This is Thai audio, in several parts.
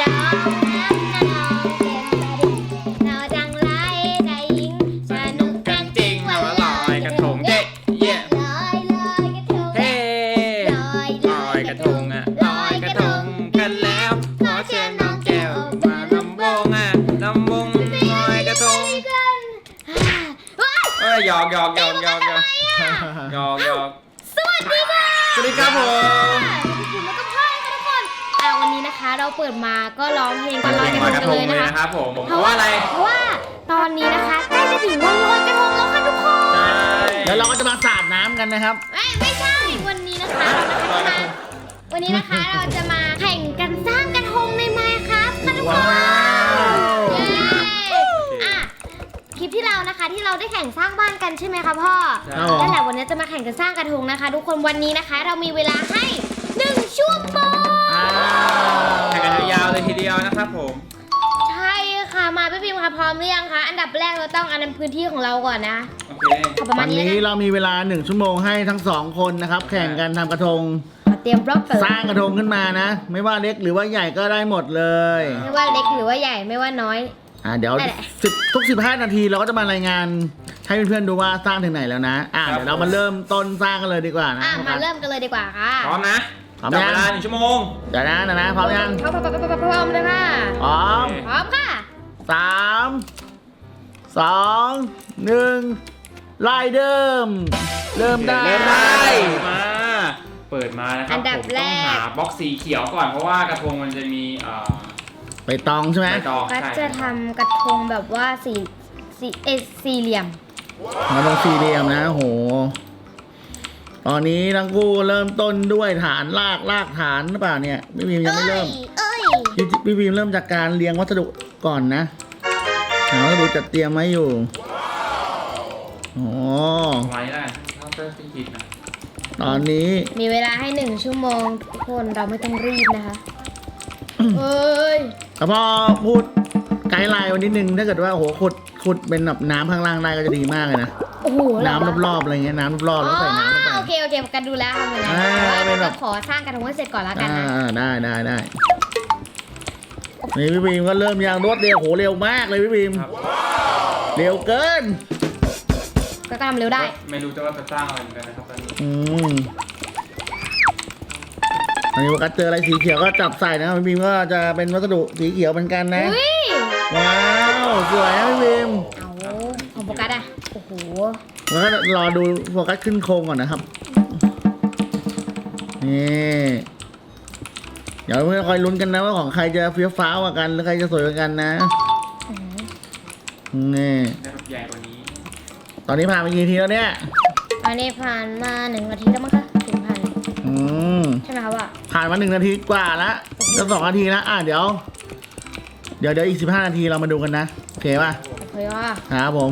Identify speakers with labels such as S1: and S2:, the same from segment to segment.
S1: ดอกน้ำนองเต็มแผ่นดินเราจังไรได้ยิงสนุกกันจริงวันลอยกระทง
S2: เย้เย้
S1: ลอยลอยกระทง
S2: เฮ้
S1: ลอย
S2: ลอยกระทงอะลอยกระทงกันแล้วขอเชิญน้องแก้วมาลำวงอะลำวงลอยกระทง
S1: กันว้าย
S2: เอ้ยหยอกหยอกหยอกหยอกหยอกหยอกหยอก
S1: สวัสดีค่ะ
S2: สวัสดีครับผม
S1: พี่คุณแล้วก็พ่อค่ะทุกคน อ่าวันนี้นะคะ เราเปิดมาก็ร้องเพลงกันลอยกระท
S2: ลอย
S1: ง
S2: กระ
S1: กัน
S2: ท
S1: เล
S2: ง
S1: ย
S2: เลย
S1: นะคะ
S2: นะครับผมเพราะว่าอะไร
S1: เพราะว่าตอนนี้นะคะใกล้จะถึงวันลอยกระทงแล้วค่ะทุกคน
S2: ใช่
S3: แล้วเราก็จะมาสาดน้ำกันนะครับ
S1: เอ้ยไม่ใช่วันนี้นะคะเรานะคะจะมาวันนี้นะคะเราจะมาแข่งกันสร้างกระทงในไมค์ครับค่ะทุกคน
S3: ว้าว
S1: เย้อะคลิปที่เรานะคะที่เราได้แข่งสร้างบ้านกันใช่ไหมคะพ่อ
S3: ครับผม
S1: นั่นแหละวันนี้จะมาแข่งกันสร้างกระทงนะคะ ทุกคนวันนี้นะคะ เรามีเวลาให้หนึ่งชั่วโมง
S3: อ้าว
S2: แข่งกันยาวๆเลยทีเดียวนะครับผม
S1: ใช่ค่ะ มาพี่พิมพ์ค่ะพร้อมหรือยังคะ อันดับแรกเราต้องอันนั้นพื้นที่ของเราก่อนนะ
S2: โอเค
S1: เอาประ
S3: ต
S1: มา
S3: อ
S1: ณ
S3: น
S1: นี้
S3: นี้
S1: นะ
S3: เรามีเวลาหนึ่งชั่วโมงให้ทั้งสองคนนะครับ แข่งกันทำกระทง
S1: เอาเตรียมบล็อกเปิด
S3: สร้างกระทงขึ้นมานะ ไม่ว่าเล็กหรือว่าใหญ่ก็ได้หมดเลย
S1: ไม่ว่าเล็กหรือว่าใหญ่ไม่ว่าน้อย
S3: อ่าเดี๋ยว
S1: ได้แหละ
S3: สิบทุกสิบห้านาทีเราก็จะมารายงานให้เพื่อนๆดูว่าสร้างถึงไหนแล้วนะ อ่าเดี๋ยวเรามาเริ่มต้นสร้างกันเลยดีกว่านะ
S1: อะมาเริ่มกันเลยดีกว่าค่ะ
S2: พร้อมนะ
S3: พร้อม
S2: จับ
S3: ยัง
S2: เวลาหนึ่งชั่วโมง
S3: เดี๋ยวนะนะนะพร้อมยัง
S1: พร้อมพร้อมพร้อมพร้อมพร้อมเลยค่ะ
S3: พร้อม
S1: พร้อมค่ะ
S3: สามสองหนึ่งไล่เดิม เริ่มได้
S2: เริ่มได้ มา เปิดมานะครับ
S1: อันดับ
S2: ผม
S1: แร
S2: ต้อง
S1: ก
S2: หาบล็อกสีเขียวก่อนเพราะว่ากระทงมันจะมีเอ่อ
S3: ไปตองใช่ไหม
S2: ใบตอง
S1: ก็
S2: ใช่
S1: จะทำกระทงแบบว่าสี่สี่เอดสี่เหลี่ยม
S3: มาตรงสี่เหลี่ยมนะโห ตอนนี้ทั้งคู่เริ่มต้นด้วยฐานลากลากฐานหรือเปล่าเนี่ยพี่พิมยังไม่เริ่ม
S1: เอ้ย
S3: พี่พี่พิมเริ่มจากการเรียงวัสดุก่อนนะหาวัสดุจัดเตรียมไว้อยู่โอ้
S2: ไว้ได้ถ้าเตอร์ผิดนะ
S3: ตอนนี้
S1: มีเวลาให้หนึ่งชั่วโมงทุกคนเราไม่ต้องรีบนะคะเอ้ย
S3: แต่พอพูดไกด์ไลน์วันนิดนึงถ้าเกิดว่าโอ้โหขุดขุดเป็นแบบน้ำข้างล่างได้ก็จะดีมากเลยนะ
S1: โอ้โห
S3: น้ำรอบๆอะไรเงี้ยน้ำรอบๆแล้วใส่น้ำลงไป
S1: อ๋อโอ เคโอเคกันดูแล้วทำยังไง
S3: อ่า
S1: แต่ว่า
S3: เป็นแบบ
S1: เราขอสร้างกระทงให้เสร็จก่อนแล้วกัน
S3: อ่า
S1: นะ
S3: ได้ได้ได้นี่พี่บีมก็เริ่มอย่างรวดเร็วโหเร็วมากเลยพี่บีม
S2: ครับ
S3: เร็วเกิน
S1: ก็ทำเร็วได้
S2: ไม่รู้จะว่าจะสร้างอะไรเหมือนกันนะครับตอนนี้
S3: อืมอันนี้โฟกัสเจออะไรสีเขียวก็จับใส่นะครับพี่บีมก็จะเป็นวัสดุสีเขียวเหมือนกันนะ
S1: อุ้ย
S3: ว้าวสวยนะพี่บีม
S1: เอาของโฟกัสอะ โอ้โห
S3: แล้วก็รอดูโฟกัสขึ้นโครงก่อนนะครับ นี่เดี๋ยวเพื่อนคอยลุ้นกันนะว่าของใครจะเฟี้ยวฟ้าวกว่ากันหรือใครจะสวยกว่ากันนะนี่
S2: ได้แบบใหญ่กว่านี้
S3: ตอนนี้ผ่านไปกี่ทีแล้วเนี่ย
S1: อันนี้ผ่านมาหนึ่งนาทีแล้วมั้งคะถึงผ่าน
S3: อืม
S1: ใช่ไหมคะว่า
S3: ผ่านมาหนึ่งนาทีกว่าละจะสองนาทีละอะเดี๋ยว เดี๋ยวเดี๋ยวอีกสิบห้านาทีเรามาดูกันนะโอเคป่ะ
S1: โอเคว่า
S3: ครับผม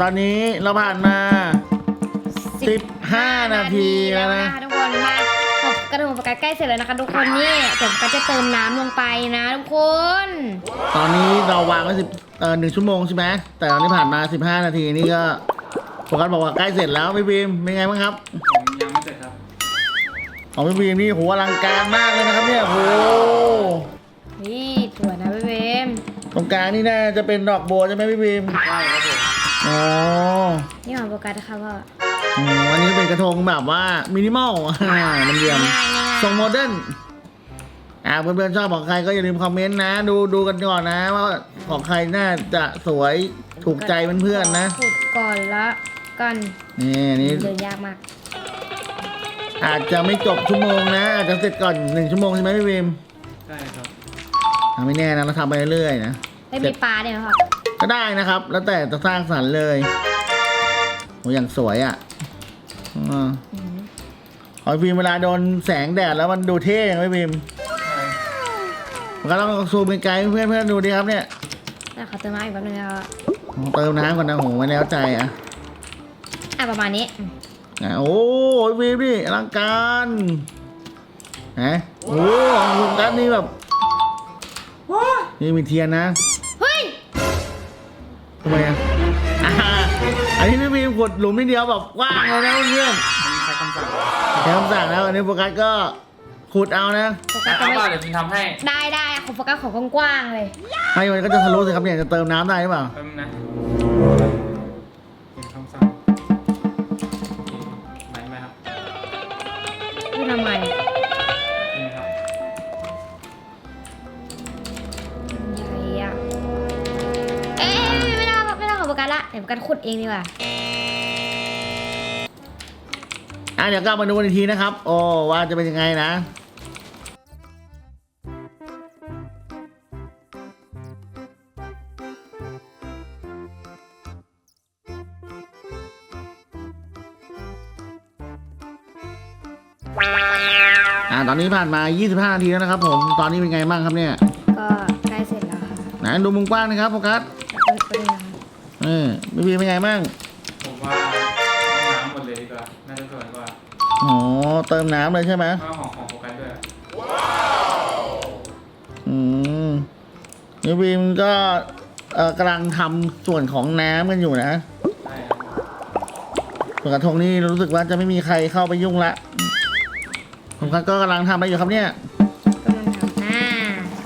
S3: ตอนนี้เราผ่านมา 15 นาทีแล้วนะ
S1: ทุกคนมากระทงโฟกัสใกล้เสร็จแล้วนะคะทุกคนนี่เดี๋ยวโฟกัสจะเติมน้ำลงไปนะทุกคน
S3: ตอนนี้เราวางไว้สิบเอ่อหนึ่งชั่วโมงใช่ไหมแต่ตอนนี้ผ่านมาสิบห้านาทีนี่ก็โฟกัสบอกว่าใกล้เสร็จแล้วพี่บีมเป็นไงบ้างครับ
S2: ผมยังไม่เสร็จครับ
S3: ของพี่บีมนี่โหอลังการมากเลยนะครับเนี่ยโห
S1: นี่สวยนะพี่เบม
S3: ตรงกลางนี่น่าจะเป็นดอกบัวใช่ไหมพี่บีม
S2: ใช่ครับผม
S3: อ๋อ
S1: นี่ของโฟกัสนะคะว่า
S3: อืมอันนี้ก็เป็นกระทงแบบว่ามินิมอลอ่ามันเยี่ยม
S1: ง่ายๆง่ายๆ
S3: ทรงโมเดิร์นอ่าเพื่อนๆชอบของใครก็อย่าลืมคอมเมนต์นะ ดูดูกันก่อนนะ ว่าของใครน่าจะสวยถูกใจเพื่อนๆนะ
S1: ขุดก่อนละกัน
S3: นี่นี่
S1: เดินยากมาก
S3: อาจจะไม่จบชั่วโมงนะ อาจจะเสร็จก่อนหนึ่งชั่วโมงใช่ไหมพี่บีม
S2: ใช่ครับ
S3: อะไม่แน่นะเราทำไปเรื่อยๆนะ
S1: ไม่มีปลาเนี่ยเหรอครับ
S3: ก็ได้นะครับ แล้วแต่จะสร้างสรรค์เลยโหอย่างสวยอะอ่า
S1: อืม
S3: พอพิมพ์เวลาโดนแสงแดดแล้วมันดูเท่ยังไม่พิมพ์
S2: ใช่
S3: มันก็ต้องซูมไกลๆเพื่อนเพื่อนๆดูดิครับเนี่ย
S1: น่าขอเติมน้ำอีกแป๊บนึงนะครับ
S3: เติมน้ำก่อนนะโหไม่แล้วใจอะ
S1: อะประมาณนี้อืม
S3: อะโอ้ยพิมพ์ดิอลังการฮะโอ้ของคุณกัสนี่แบบนี่มีเทียนนะ
S1: เฮ้ย
S3: ทำไมอะอ่าอันนี้พี่บีมขุดหลุมนิดเดียวแบบกว้างเลยนะเพื่อน
S2: มันมีใครคำสั่ง
S3: ๆแค่คำสั่งแล้วอันนี้โฟกัสก็ขุดเอานะ
S1: โฟกัสจะ
S2: เอา
S1: ไม่
S2: ป่ะเดี๋ยวพิมทำให้
S1: ได้ได้ของโฟกัสของกว้างๆเลย
S3: ไม่มันก็จะทะลุสิครับเนี่ยจะเติมน้ำได้หรือเปล่า
S2: แป๊บนึงนะพิมพ์คำสั่งไหนไหมครับ
S1: นี่ทำไม กัสละเดี๋ยวโฟกัสขุดเองดีกว่า
S3: อะเดี๋ยวกลับมาดูกันอีกทีนะครับ โอ้ว่าจะเป็นยังไงนะอ่าตอนนี้ผ่านมา 25 นาทีแล้วนะครับผม ตอนนี้เป็นไงบ้างครับเนี่ย
S1: ก็ใกล้เสร็จแล้วค่ะ
S3: ไหนดูมุมกว้างนะครับโฟกัส
S1: เป็นเป็นยังไง
S3: เออพี่บีเป็นไงบ้าง
S2: ผมว่าเอาน้ำหมดเลยดีกว่าน่าจะสวยกว่า
S3: อ๋อเติมน้ำเลยใช่ไหม
S2: ก็ของของโฟกัสด้วย
S3: อืมพี่บีมก็เอ่อกำลังทำส่วนของน้ำกันอยู่นะ
S2: ใช่ครับ
S3: ส่วนกระทงนี่รู้สึกว่าจะไม่มีใครเข้าไปยุ่งละผมก็กำลังทำอะไรอยู่ครับเนี่ย
S1: กำลังทำอ่า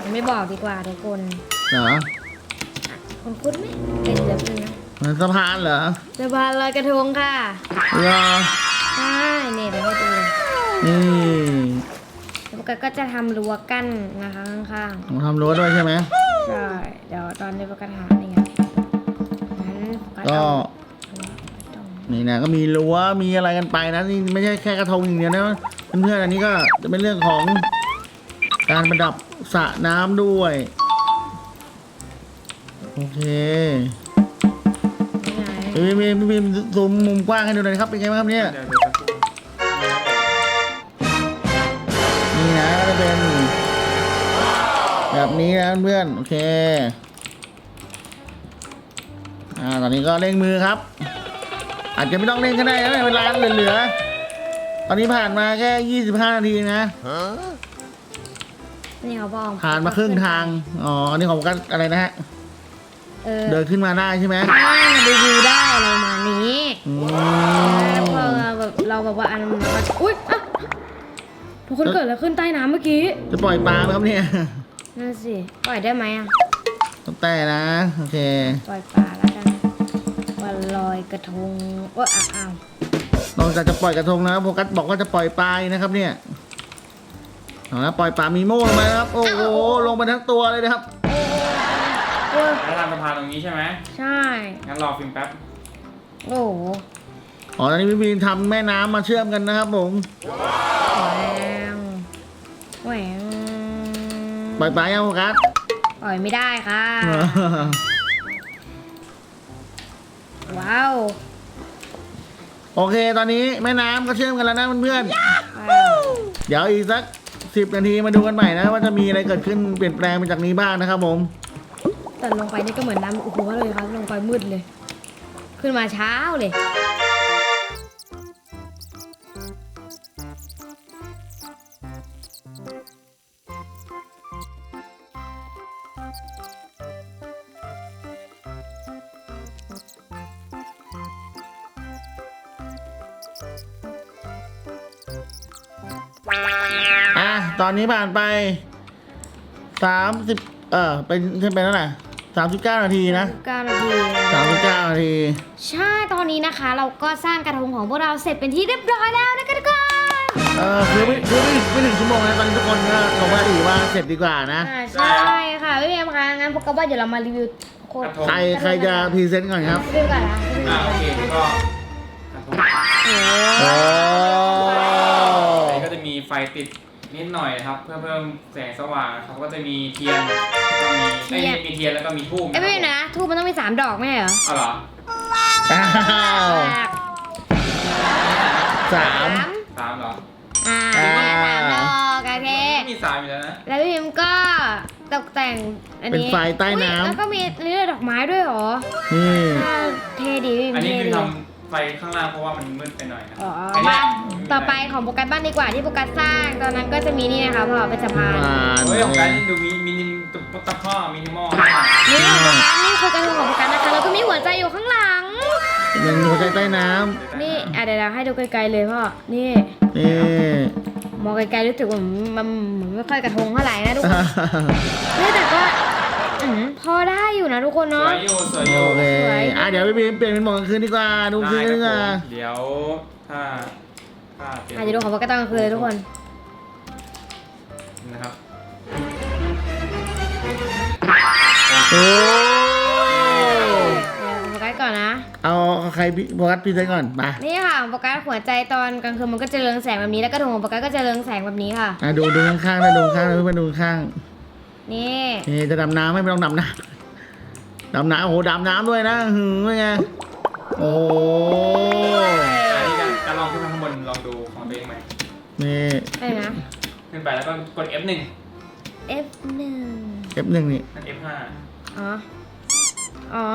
S1: ยังไม่บอกดีกว่าทุกคน
S3: เหรอ
S1: คุณคุ้นไหมเดี๋ยวเดี๋ยวนึงนะ
S3: มันสะพานเหรอ
S1: สะพานลอยกระทงค่ะ
S3: เหรอ
S1: ใช่เนี่ยเดี๋ยวให้ดูเลย
S3: นี่
S1: แล้วโฟกัสก็จะทำรั้วกั้นนะคะข้าง
S3: ผมทำรั้วด้วยใช่ไหม
S1: ๆใช่เดี๋ยวตอนนี้โฟกัสหานี่ไงงั้นโฟกัส
S3: ก็
S1: เอา
S3: นี่นะก็มีรั้วมีอะไรกันไปนะนี่ไม่ใช่แค่กระทงอย่างเดียวนะเพื่อนๆอันนี้ก็จะเป็นเรื่องของการประดับสระน้ำด้วย โอเค
S1: นี่ไง
S3: พี่บีมพี่บีมซูมมุมกว้างให้ดูหน่อยครับเป็นไงบ้างครับเนี่ย
S2: เดี๋ยวเดี๋ยวครู่
S3: นี่นะจะเป็น แบบนี้นะเพื่อนโอเคอ่าตอนนี้ก็เร่งมือครับ อาจจะไม่ต้องเร่งก็ได้นะเวลาเหลือๆตอนนี้ผ่านมาแค่25นาทีนะ
S1: นี่เขาบอก
S3: ผ่านมาครึ่งทาง อ๋อนี่ของกันอะไรนะฮะ
S1: เออ
S3: เดินขึ้นมาได้ใช่ไหม
S1: ใช่มันรีวิวได้อะไรประมาณนี้
S3: อื
S1: แล้วพอ
S3: ม
S1: เราแบบเราแบบว่าอันมันอุ้ยอะทุกคนเกิดอะไรขึ้นใต้น้ำเมื่อกี้
S3: จะปล่อยปลาไหมครับเนี่ย
S1: นั่นสิปล่อยได้ไหมอะ
S3: ต้องแต่นะโอเค
S1: ปล่อยปลาแล้วกันวันลอยกระทงว่าอ้าวอ้าวน
S3: อกจากจะปล่อยกระทงนะโฟกัสบอกว่าจะปล่อยปลาอีกนะครับเนี่ยเอาละปล่อยปลามีโม่ลงไปนะครับโอ้โหลงไปทั้งตัวเลยนะครับ
S1: โอ้ย
S2: แล้วทำสะพานตรงนี้ใช่ไหม
S1: ใช่
S2: งั้นรอฟิล์มแป๊บ
S1: โอ้โห
S3: อ๋อตอนนี้พี่บีนทำแม่น้ำมาเชื่อมกันนะครับผม
S1: แหวงแหวง
S3: ปล่อยปลายังโฟกัส
S1: ปล่อยไม่ได้ค่ะ ว้าว
S3: โอเค ตอนนี้แม่น้ำก็เชื่อมกันแล้วนะเพื่อน
S1: ว้าว
S3: ๆเดี๋ยวอีกสักสิบนาทีมาดูกันใหม่นะว่าจะมีอะไรเกิดขึ้นเปลี่ยนแปลงไปจากนี้บ้างนะครับผม
S1: แต่ลงไปนี่ก็เหมือนน้ำโอ้โหเลยครับลงไปมืดเลย ขึ้นมาเช้าเลย
S3: อะ ตอนนี้ผ่านไปสามสิบเออเป็นเป็นเท่าไหร่ สามสิบเก้านาทีนะ
S1: 9นาที
S3: สามสิบเก้านาที
S1: ใช่ตอนนี้นะคะ เราก็สร้างกระทงของพวกเราเสร็จเป็นที่เรียบร้อยแล้วนะคะทุกคน
S3: เออคือไม่คือไม่ไม่ถึงชั่วโมงนะตอนนี้ทุกคนก็ลงมาถือว่าเสร็จดีกว่านะ
S1: อ่าใช่ค่ะพี่เอ็มคะงั้นพวกก็ว่าเดี๋ยวเรามารีวิวโคตร
S3: ใครใครจะพรีเซนต์ก่อนครับ
S1: รีวิวก่อนนะรีวิว
S2: อ่า
S1: ก่อน
S2: โอเคก็กระทง
S1: โอ้
S3: โอ้
S2: อันนี้ก็จะมีไฟติด นิดหน่อยนะครับ เพื่อเพิ่มแสงสว่างนะครับก็จะมีเทียนก็มีไอ้ยมีเทียนแล้วก็มีทูบ
S1: เอ้ยไม่นะทูบมันต้องมีสามดอกไม่ใช่เหรอ
S2: เอาเหรอ
S3: อ้าวสาม
S2: สามเหรอ
S1: อ่า
S3: อ่า
S1: สามดอกโอเค
S2: มีสามอยู่แล้วนะ
S1: แล้วพี่พิมก็ตกแต่งอัน
S3: เป็น
S1: นี้
S3: ไฟใต้น้
S1: อุ๊ยแล้วก็มีเรื่อยดอกไม้ด้วยเหรอำ
S3: นี่
S1: อ่าเท่ดีพี่พิม
S2: อันนี้
S1: เท่
S2: คือ
S1: ดี
S2: ทำ ไฟข้างล่างเพราะว่ามันมืดไปหน่อยนะ
S1: อ๋อ
S2: อันเนี้
S1: บ้ายนต่อไปของโปรกัสบ้านดีกว่าที่โปรกัสสร้าง ตอนนั้นก็จะมีนี่นะคะพอเป็นสะพาน
S3: ผ่าน
S2: เฮ้ยของการนี่ดูมีมินิตะข้อมินิมอล
S1: นี่ของโฟกัสนี่คือกระทงของโฟกัสนะคะแล้วก็มีหัวใจอยู่ข้างหลัง
S3: ยังหัวใจใต้น้
S1: นี่อะเดี๋ยวเราให้ดูไกลๆเลยพ่อ นี่ำ
S3: นี่
S1: มองไกลๆรู้สึกว่ามันมันไม่ค่อยกระทงเท่าไหร่นะทุกคนนี่แต่ก็ อืมพอได้อยู่นะทุกคน
S2: ส
S1: เนาะ
S2: วยอยู่สวยอยู่
S3: โอเค
S1: สวย
S3: อะเดี๋ยวพี่บีมเปลี่ยนเป็นหมอกลางคืนดีกว่าดูคืน
S2: ได้
S3: ดีก
S2: ครั
S3: ว่า
S2: บผมเดี๋ยวถ้าถ้าเปลี่ยน
S1: อาจจะดูของโฟกัสตอนกลางคืนเลยทุกคน
S2: นะครับ
S3: โอ้
S1: เดี๋ยวของโฟกัสก่อนนะ
S3: เอาใครพี่โฟกัสพี่เซนก่อนมา
S1: นี่ค่ะของโฟกัสหัวใจตอนกลางคืนมันก็จะเรืองแสงแบบนี้แล้วกระทงของโฟกัสก็จะเรืองแสงแบบนี้ค่ะ
S3: อะดูดูข้างๆนะดูข้างๆนะเพื่อนๆดูข้าง
S1: นี่
S3: ๆ นี่จะดำน้ำไม่ต้องดำน้ำดำน้ำโอ้โหดำน้ำด้วยนะหืมเป็นไงโอ้โห
S2: อันนี้การการลองขึ้นมาข้างบนลองดูของตัวเองไหม
S3: นี่
S1: อะไรนะ
S2: ขึ้นไปแล้วก็กด F1
S1: F1
S3: F1 นี่
S2: นั่น F5
S1: อ๋อ อ๋อ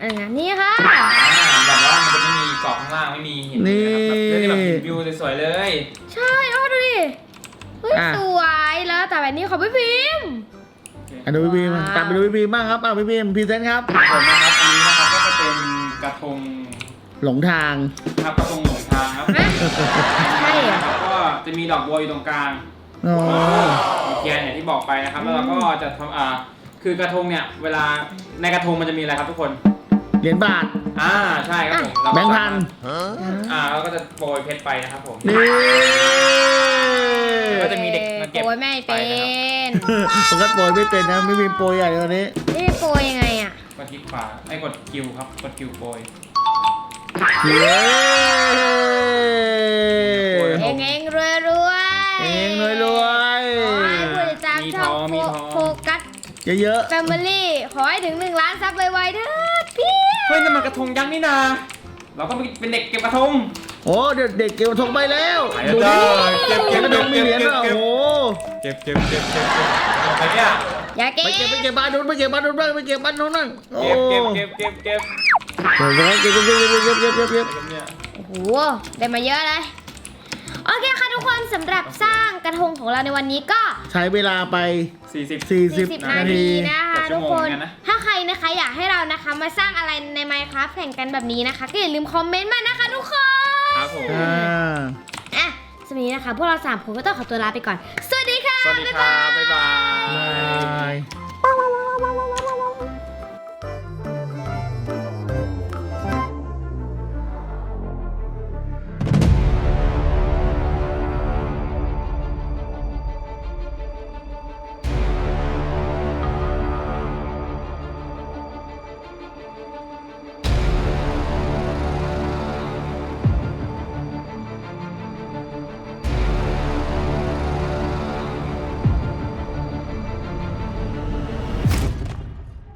S1: อะไรนะนี่ค่ะ
S2: อ่าแบบว่ามันจะไม่มีเกาะข้างล่างไม่มีหินนะครับแบบจะได้แบบเห็นวิวสวยๆเลย
S1: ใช่โอ้ดูดิเฮ้ย
S3: อะ
S1: ส วยแล้วแต่แบบนี้ของพี่พิมพ์
S3: อะดูพี่บีม
S1: ว้าว
S3: ตามไปดูพี่บีมบ้างครับเอาพี่บีมพรีเซนต์ครับ
S2: ผมนะครับอันนี้นะครับก็จะเป็นกระทง
S3: หลงทาง
S2: ครับกระทงหลงทางครับ
S1: ฮะใช่เหรอ
S2: แล้วก็จะมีดอกบัวอยู่ตรงกลาง
S3: โอ้
S2: มีเทียนอย่างที่บอกไปนะครับ แล้วเราก็จะทำอ่าคือกระทงเนี่ยเวลาในกระทงมันจะมีอะไรครับทุกคน
S3: เหรียญบาท
S2: อ่าใช่ครับผมเรา
S3: แบ
S2: ก็
S3: งค์พัน
S2: อ่าเราก็จะโปรยเพชรไปนะครับผม
S3: นี่
S2: ก็จะมีเด็กมาเก็บ
S1: โปรยไม่เป็น
S3: ผมก็โปรยไม่เป็นนะไม่มีโปรยใหญ่เลยวันนี้
S1: นี่โปรยยังไงอะ
S2: กดคลิกขวาไม่กดคิวครับกดคิวโปรย
S3: เย้
S2: โอ้ย
S1: เองเองรวยรวย
S3: เองรวยรวย
S1: ขอให้ผู้ติดตาม
S2: มี
S1: ช่อง
S2: ทองมีทอง
S1: โฟกัส
S3: เยอะ
S1: แฟมิลี่ขอให้ถึงหนึ่งล้านซับไวๆเถิดพี่
S2: เฮ้ยนั่นมันกระทงยักษ์นี่นา เราก็เป็นเด็กเก็บกระทง
S3: โอ้เด็กเด็กเก็บกระทงไปแล้ว
S2: ไปแล้ว
S3: ดูดิ
S2: เก็บเก็บบ
S3: กระทงมีเหรียญ
S2: เก็แล้
S3: วโอ้โห
S2: เก็บเก็บเก็บเก็บเก็บไรเนี่ย
S1: อเบ
S3: ไปเก็บไปเก็บบ้านนู้นไปเก็บบ้านนู้นบ้างไปเก็บบ้านนู้นบ้าง
S2: เก็บเก็บเก็บเก็บเก็บ
S3: เก็บเก็บเก็บเก็บเก็บเก็บเก็บเบี
S2: ยย
S1: โอ้โห ได้มาเยอะเลย โอเคค่ะทุกคนสำหรับสร้างกระทงของเราในวันนี้ก็
S3: ใช้เวลาไป
S2: สี่สิบ
S3: 40
S1: 40
S3: นา
S1: นา
S3: ที
S1: นะ ทุ
S2: ว
S1: ก
S2: โมง
S1: คน
S2: เหมือนกันนะ
S1: ถ้าใครนะคะอยากให้เรานะคะมาสร้างอะไรใน Minecraft แข่งกันแบบนี้นะคะ ก็อย่าลืมคอมเมนต์มานะคะทุกคน
S2: ครับผม
S3: อ่า
S1: อะสำหรับวันนี้นะคะ พวกเราสามคนก็ต้องขอตัวลาไปก่อน สวัสดีค่ะ
S2: สวัสดีครับบ๊ายบาย
S3: บาย